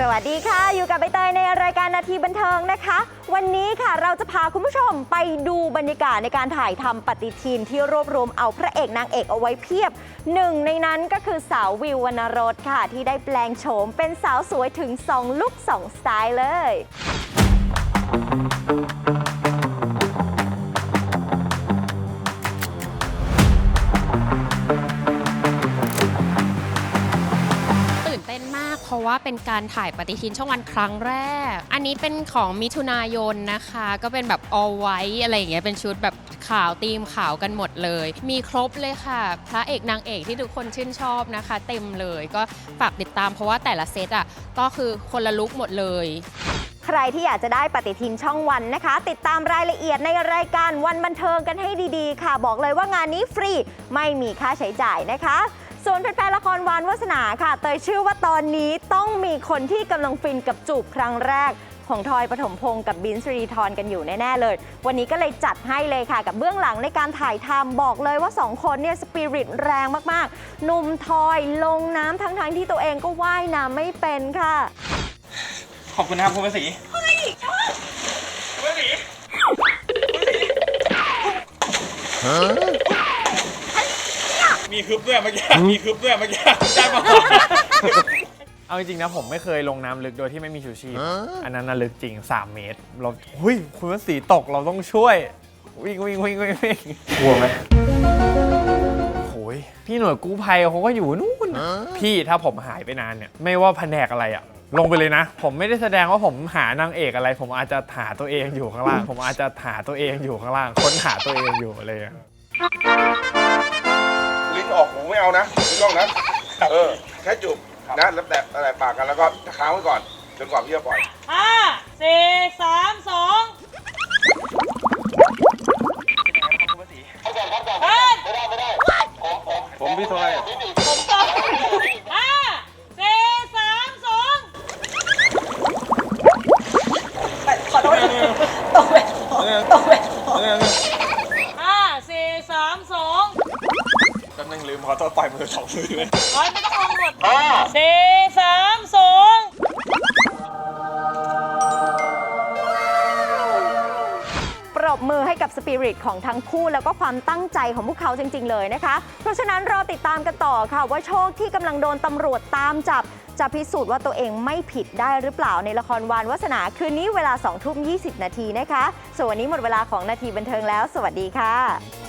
สวัสดีค่ะ อยู่กับใบเตยในรายการนาทีบันเทิงนะคะ วันนี้ค่ะเราจะพาคุณผู้ชมไปดูบรรยากาศในการถ่ายทำปฏิทินที่รวบรวมเอาพระเอกนางเอกเอาไว้เพียบหนึ่งในนั้นก็คือสาววิววรรณรสค่ะ ที่ได้แปลงโฉมเป็นสาวสวยถึง 2 ลุค2สไตล์เลย ราะว่าเป็นการถ่ายปฏิทินช่องวันครั้งแรก อันนี้เป็นของมิถุนายนนะคะ ก็เป็นแบบ all white อะไรอย่างเงี้ยเป็นชุดแบบขาวตีมขาวกันหมดเลย มีครบเลยค่ะ พระเอกนางเอกที่ทุกคนชื่นชอบนะคะ เต็มเลยก็ฝากติดตามเพราะว่าแต่ละเซตอะก็คือคนละลุกหมดเลย ใครที่อยากจะได้ปฏิทินช่องวันนะคะ ติดตามรายละเอียดในรายการวันบันเทิงกันให้ดีๆ ค่ะ บอกเลยว่างานนี้ฟรีไม่มีค่าใช้จ่ายนะคะ ส่วนแฟนๆละครวานวาสนาค่ะ เตยเชื่อว่าตอนนี้ต้องมีคนที่กำลังฟินกับจูบครั้งแรก ของทอยปฐมพงศ์กับบินซ์รีทอนกันอยู่แน่ ๆ เลย วันนี้ก็เลยจัดให้เลยค่ะ กับเบื้องหลังในการถ่ายทำบอกเลยว่า 2 คนเนี่ยสปิริตแรงมากๆหนุ่มทอยลงน้ำทั้งๆที่ตัวเองก็ว่ายน้ำไม่เป็นค่ะ ขอบคุณนะครับคุณภาษีเฮ้ยชอบคุณภาษี มีคึบด้วยเมื่อกี้ มีคึบด้วยเมื่อกี้ได้ปะเอาจริงๆนะผมไม่เคยลงน้ำลึกโดยที่ไม่มีชูชีพ อันนั้นน่ะลึกจริง 3 เมตร เราหุยคุณวสีตกเราต้องช่วย วิ่งวิ่งวิ่งวิ่งวิ่งกลัวไหมโอ้ยพี่หน่วยกู้ภัยเขาก็อยู่นู่นน่ะพี่ถ้าผมหายไปนานเนี่ย ไม่ว่าแผนกอะไรอะลงไปเลยนะ ผมไม่ได้แสดงว่าผมหานางเอกอะไร ผมอาจจะหาตัวเองอยู่ข้างล่าง ผมอาจจะหาตัวเองอยู่ข้างล่าง ค้นหาตัวเองอยู่อะไรอย่างเงี้ยลิ้นออกหู ไม่เอานะไม่ต้องนะเออแค่จุบนะแล้วแต่อะไรปากกันแล้วก็ค้างไว้ก่อนจนกว่าพี่จะปล่อยห้าสี่สามสองคุณภาษีเฮ้ยผมพี่โทรอะไรผมต่อห้าสี่สามสองขอโทษตกเวทตกเวทห้าสี่สามสอง แป๊บนึงลืมขอโทษปล่อยมือสองมือเลยร้อยไม่ต้องลงหมดสี่สามสองปรบมือให้กับสปิริตของทั้งคู่แล้วก็ความตั้งใจของพวกเขาจริง ๆ เลยนะคะ เพราะฉะนั้นรอติดตามกันต่อค่ะ ว่าโชคที่กำลังโดนตำรวจตามจับ จะพิสูจน์ว่าตัวเองไม่ผิดได้หรือเปล่าในละครวานวัสนาคืนนี้เวลา2ทุ่ม20 นาทีนะคะ ส่วนวันนี้หมดเวลาของนาทีบันเทิงแล้ว สวัสดีค่ะ